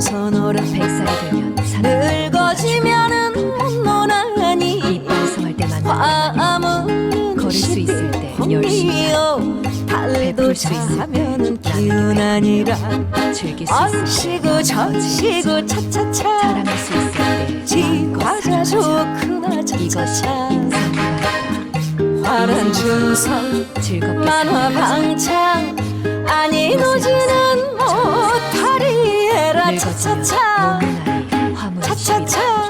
넘어서 노란 백살이 되면 늙어지면은 노나니. 이 방송할 때만 마음은 걸을 수 있을 때 열심히 베풀 수 있을 때는 기운 아니라 즐길 수 있을 때 저지고 차차차 사랑할 수 있을 때 지과자 좋구나 이것이 인생이다 화란 중성 즐겁게 만화 방차 차차차. 차차차